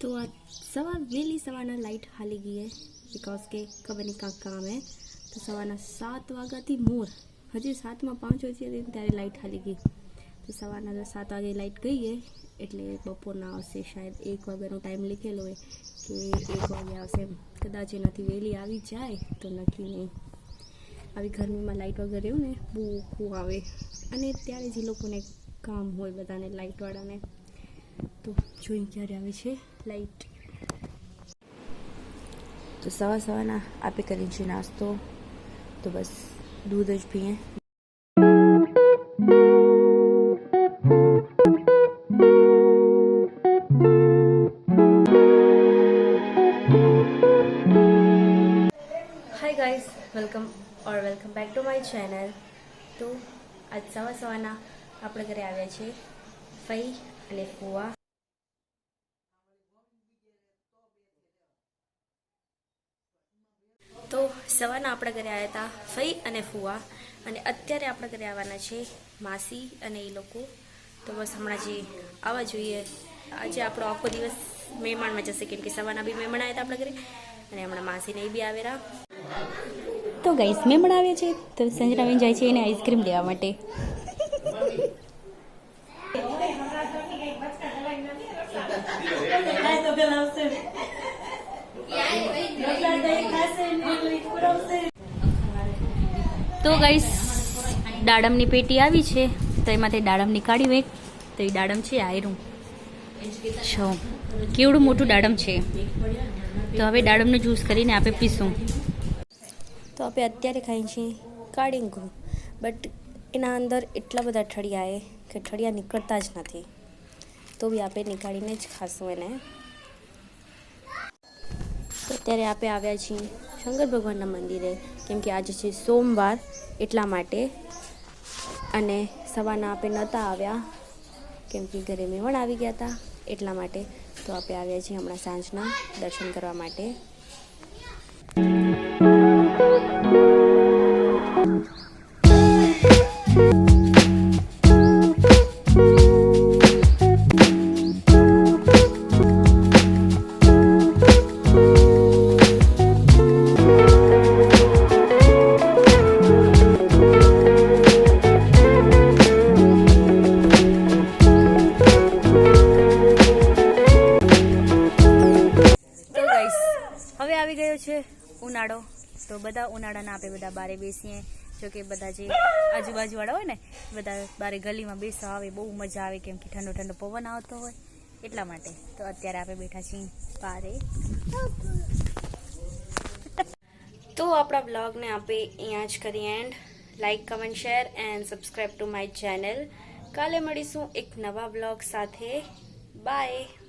તો આ સવાર વહેલી સવારના લાઇટ હાલી ગઈ હે બિકોઝ કે ખબર નહીં કાંક કામ હે તો સવારના સાત વાગ્યાથી મોર હજી સાતમાં પાંચ વાગી હતી ત્યારે લાઇટ હાલી ગઈ તો સવારના સાત વાગે લાઇટ ગઈ હે એટલે બપોરના આવશે શાયદ એક વાગ્યાનો ટાઈમ લખેલો હોય કે એક વાગે આવશે કદાચ એનાથી વહેલી આવી જાય તો નક્કી નહીં આવી ગરમીમાં લાઇટ વગર રહ્યું ને બહુ ખૂબ આવે અને ત્યારે જે લોકોને કામ હોય બધાને લાઇટવાળાને તો જોઈ ક્યારે આવે છે લાઈટ તો સવા સવાના આપે કરી છે નાસ્તો. તો બસ દૂધ જ પીએ. Hi guys welcome or welcome back to my channel તો આજ સવા સવારના આપણે ઘરે આવ્યા છે ફઈ ફુવા તો સવારના આપણા ઘરે આવ્યા હતા ફઈ અને ફુવા. અને અત્યારે આપણા ઘરે આવવાના છે માસી અને એ લોકો. તો બસ હમણાં જે આવવા જોઈએ. આજે આપણો આખો દિવસ મહેમાનમાં જશે, કેમ કે સવારના બી મહેમાન આવ્યા હતા આપણા ઘરે. અને હમણાં માસીને એ બી આવેલા તો ગાઈસ મહેમાન આવ્યા છે. તો સંજરાબેન જાય છે એને આઈસ્ક્રીમ લેવા માટે. તો ગાઈસ દાડમની પેટી આવી છે. તો એમાંથી દાડમ નીકાળી વેક તો એ દાડમ છે આયરું. છો. કેવડું મોટું દાડમ છે. તો હવે દાડમનું જ્યુસ કરીને આપણે પીશું. તો આપણે અત્યારે ખાઈએ છીએ કાળીંગુ બટ એના અંદર એટલા બધા ઠળિયા એ કે ઠળિયા નીકળતા જ નથી. તો બી આપણે નીકાળીને જ ખાશું એને. તો અત્યારે આપણે આવ્યા છીએ શંકર ભગવાનના મંદિરે. કેમ કે આજે છે સોમવાર, એટલા માટે. અને સવારના આપણે નહોતા આવ્યા. કેમ કે ઘરે મહેમાન આવી ગયા હતા, એટલા માટે તો આપણે આવ્યા છીએ હમણાં સાંજના દર્શન કરવા માટે. તો ઉનાળો. તો બધા ઉનાળાના આપણે બધા બારે બેસીએ. જો કે બધા જે આજુબાજુવાળા હોય ને, બધા બારે ગલીમાં બેસવા આવે, બહુ મજા આવે કેમ કે ઠંડો ઠંડો પવન આવતો હોય એટલા માટે. તો અત્યારે આપણે બેઠા છીએ બારે. તો આપણા બ્લોગને આપણે અહીંયા જ કરીએ end. Like comment share and subscribe to my channel કાલે મળીશું એક નવા બ્લોગ સાથે. બાય